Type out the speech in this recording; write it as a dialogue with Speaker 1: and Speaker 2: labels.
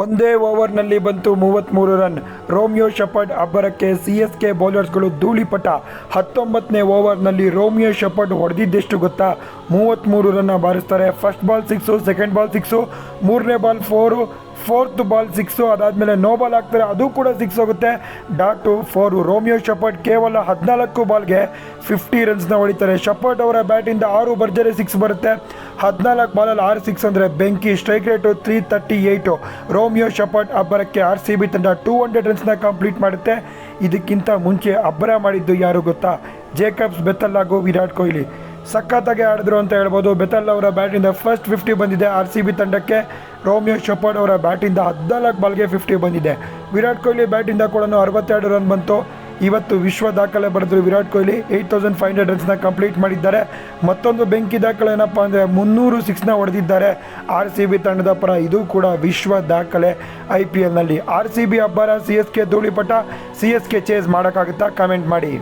Speaker 1: ಒಂದೇ ಓವರ್ನಲ್ಲಿ ಬಂತು ಮೂವತ್ತ್ಮೂರು ರನ್. ರೋಮಿಯೋ ಶಪರ್ಡ್ ಅಬ್ಬರಕ್ಕೆ ಸಿ ಎಸ್ ಕೆ ಬೌಲರ್ಸ್ಗಳು ಧೂಳಿಪಟ ಹತ್ತೊಂಬತ್ತನೇ ಓವರ್ನಲ್ಲಿ ರೋಮಿಯೋ ಶಪರ್ಡ್ ಹೊಡೆದಿದ್ದೆಷ್ಟು ಗೊತ್ತಾ? ಮೂವತ್ತ್ಮೂರು ರನ್ನ ಬಾರಿಸ್ತಾರೆ. First ball six, second ball six, ಮೂರನೇ ball four, fourth ball six, ಅದಾದಮೇಲೆ ನೋ ಬಾಲ್ ಹಾಕ್ತಾರೆ, ಅದು ಕೂಡ ಸಿಕ್ಸ್ ಹೋಗುತ್ತೆ. ಡಾಟು ಫೋರು, ರೋಮಿಯೋ ಶಪರ್ಡ್ ಕೇವಲ ಹದಿನಾಲ್ಕು ಬಾಲ್ಗೆ ಫಿಫ್ಟಿ ರನ್ಸ್ನ ಹೊಡಿತಾರೆ. ಶಪರ್ಡ್ ಅವರ ಬ್ಯಾಟಿಂದ ಆರು ಭರ್ಜರಿ ಸಿಕ್ಸ್ ಬರುತ್ತೆ. ಹದಿನಾಲ್ಕು ಬಾಲಲ್ಲಿ ಆರು ಸಿಕ್ಸ್ ಅಂದರೆ ಬೆಂಕಿ strike rate three thirty eight Romario Shepherd ಅಬ್ಬರಕ್ಕೆ R C B ತಂಡ ಟೂ ಹಂಡ್ರೆಡ್ ರನ್ಸ್ನ ಕಂಪ್ಲೀಟ್ ಮಾಡುತ್ತೆ. ಇದಕ್ಕಿಂತ ಮುಂಚೆ ಅಬ್ಬರ ಮಾಡಿದ್ದು ಯಾರು ಗೊತ್ತಾ? ಜೇಕಬ್ಸ್ ಬೆತ್ತಲ್ ಹಾಗೂ ವಿರಾಟ್ ಕೊಹ್ಲಿ. ಸಖತ್ತಾಗಿ ಆಡಿದ್ರು ಅಂತ ಹೇಳ್ಬೋದು. ಬೆತಲ್ ಅವರ ಬ್ಯಾಟಿಂದ ಫಸ್ಟ್ ಫಿಫ್ಟಿ ಬಂದಿದೆ ಆರ್ ಸಿ ಬಿ ತಂಡಕ್ಕೆ. ರೋಮಿಯೋ ಶಪರ್ಡ್ ಅವರ ಬ್ಯಾಟಿಂದ ಹದಿನಾಲ್ಕು ಬಾಲ್ಗೆ ಫಿಫ್ಟಿ ಬಂದಿದೆ. ವಿರಾಟ್ ಕೊಹ್ಲಿ ಬ್ಯಾಟಿಂದ ಕೂಡ ಅರವತ್ತೆರಡು ರನ್ ಬಂತು. ಇವತ್ತು ವಿಶ್ವ ದಾಖಲೆ ಬರೆದ್ರು Virat Kohli eight thousand five hundred ರನ್ಸ್ನ complete ಮಾಡಿದ್ದಾರೆ. ಮತ್ತೊಂದು ಬೆಂಕಿ ದಾಖಲೆ ಏನಪ್ಪ ಅಂದರೆ ಮುನ್ನೂರು ಸಿಕ್ಸ್ನ ಹೊಡೆದಿದ್ದಾರೆ. ಆರ್ ಸಿ ಬಿ ತಂಡದ ಪರ ಇದು ಕೂಡ ವಿಶ್ವ ದಾಖಲೆ ಐ ಪಿ ಎಲ್ನಲ್ಲಿ ಆರ್ ಸಿ ಬಿ ಅಬ್ಬರ ಸಿ ಎಸ್ ಕೆ ಧೂಳಿಪಟ ಸಿ ಎಸ್ ಕೆ ಚೇಸ್ ಮಾಡೋಕ್ಕಾಗುತ್ತಾ? ಕಮೆಂಟ್ ಮಾಡಿ.